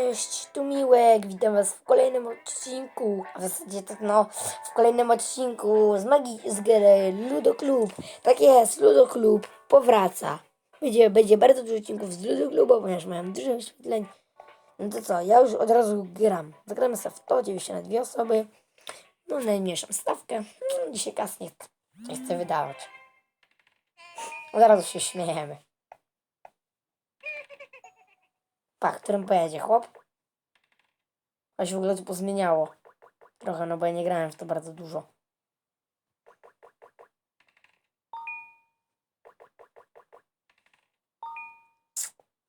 Cześć, tu Miłek, witam was w kolejnym odcinku, a w zasadzie tak no, w kolejnym odcinku z magii z gry Ludo Klub. Tak jest, Ludo Klub powraca. Będzie, będzie bardzo dużo odcinków z Ludo Klubu, ponieważ mają dużo wyświetleń. No to co, ja już od razu gram. Zagramy sobie w to, oczywiście na dwie osoby. No najmniejszą stawkę. No, dzisiaj kas nie, nie chcę wydawać. Od razu się śmiejemy. Pa, którym pojedzie chłop? A się w ogóle to pozmieniało. Trochę, no bo ja nie grałem w to bardzo dużo.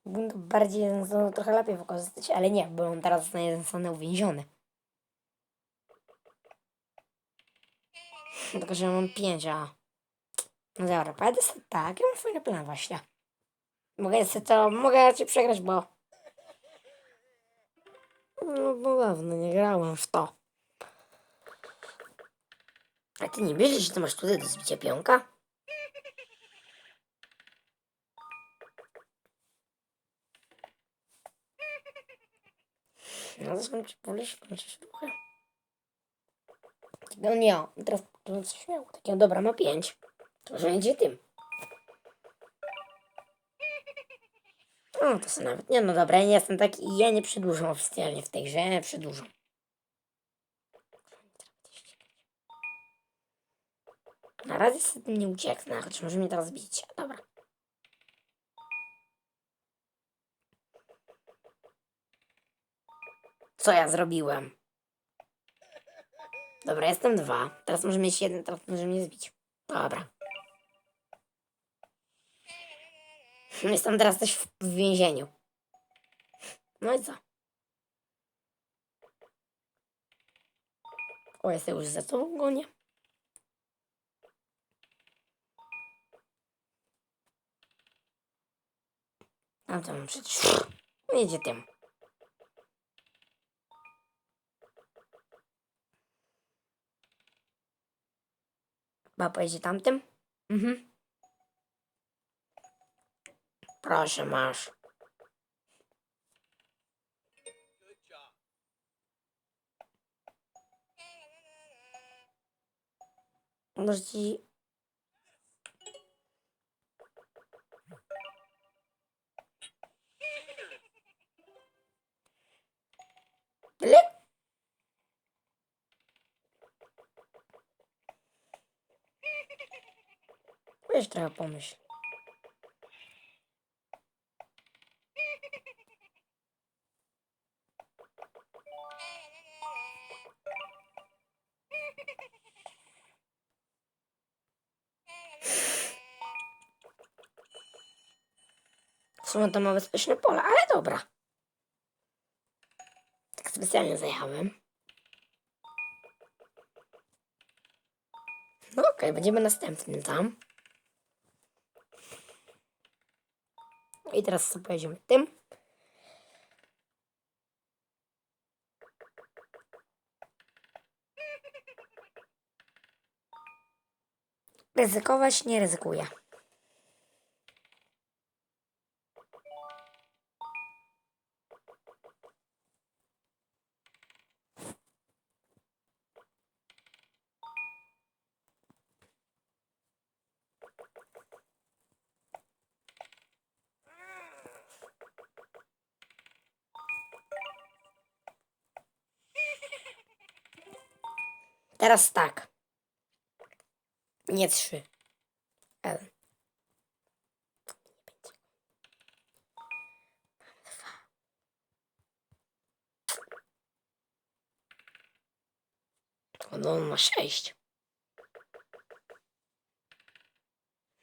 To bardziej jeden trochę lepiej wykorzystać, ale nie, bo on teraz na jeden stronę uwięziony. Tylko, że mam pięć, a... No dobra, pojadę sobie tak, ja mam fajny plan właśnie. Mogę sobie to, mogę raczej przegrać, bo... No bo dawno nie grałem w to. A ty nie myślisz, że ty masz tutaj do zbicia pionka? No to skończy, powiesz, skończysz trochę. No nie, teraz coś miał. Takiego, dobra, ma pięć. To może będzie tym. O, to są nawet. Nie, no dobra, ja nie jestem taki ja nie przedłużam oficjalnie w tej grze, ja nie przedłużam. Na razie z nie ucieknę, choć może mnie teraz bić. Dobra. Co ja zrobiłem? Dobra, jestem dwa. Teraz może mieć jeden, teraz może mnie zbić. Dobra. Jestem teraz też w więzieniu. No i co? O, jestem już za tobą gonię. A to mam przecież... Jedzie tym. Chyba pojedzie tamtym? Mhm. Proszę, masz. Może ci... Le... Weź trochę sumie to ma bezpieczne pole, ale dobra. Tak specjalnie zajechałem. No okej, będziemy następnym tam. I teraz sobie pojedziemy tym. Ryzykować nie ryzykuję. Teraz tak. Nie trzy. L. No, on ma sześć.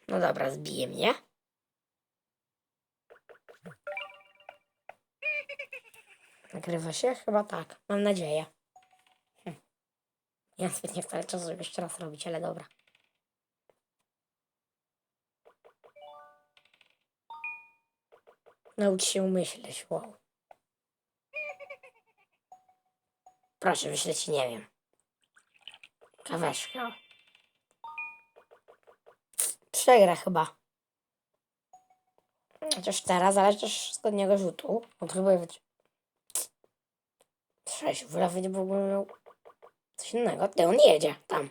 No dobra, zbije mnie. Nagrywa się? Chyba tak. Mam nadzieję. Ja zbyt nie wcale czasu, żeby jeszcze raz robić, ale dobra. Naucz się myśleć, wow. Proszę, wyślę ci, nie wiem. Kaweszka. Przegra chyba. Chociaż teraz, ale też z ostatniego rzutu. On próbuje wyć... Sześć, w lewo nie ogóle miał coś innego. Ty, on jedzie tam.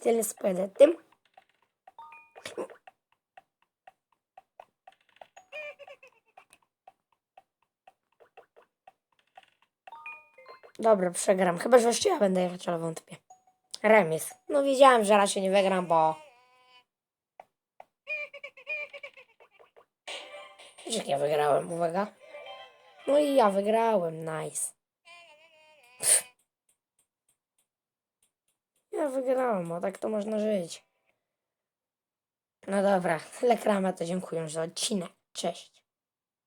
Tyle spojadę tym. Dobra, przegram. Chyba, że jeszcze ja będę jechać, ale wątpię. Remis. No wiedziałem, że raczej nie wygram, bo... Jak ja wygrałem, uwaga. No i ja wygrałem, nice. Ja wygrałem, bo tak to można żyć. No dobra, tyle krama, to dziękuję za odcinek. Cześć.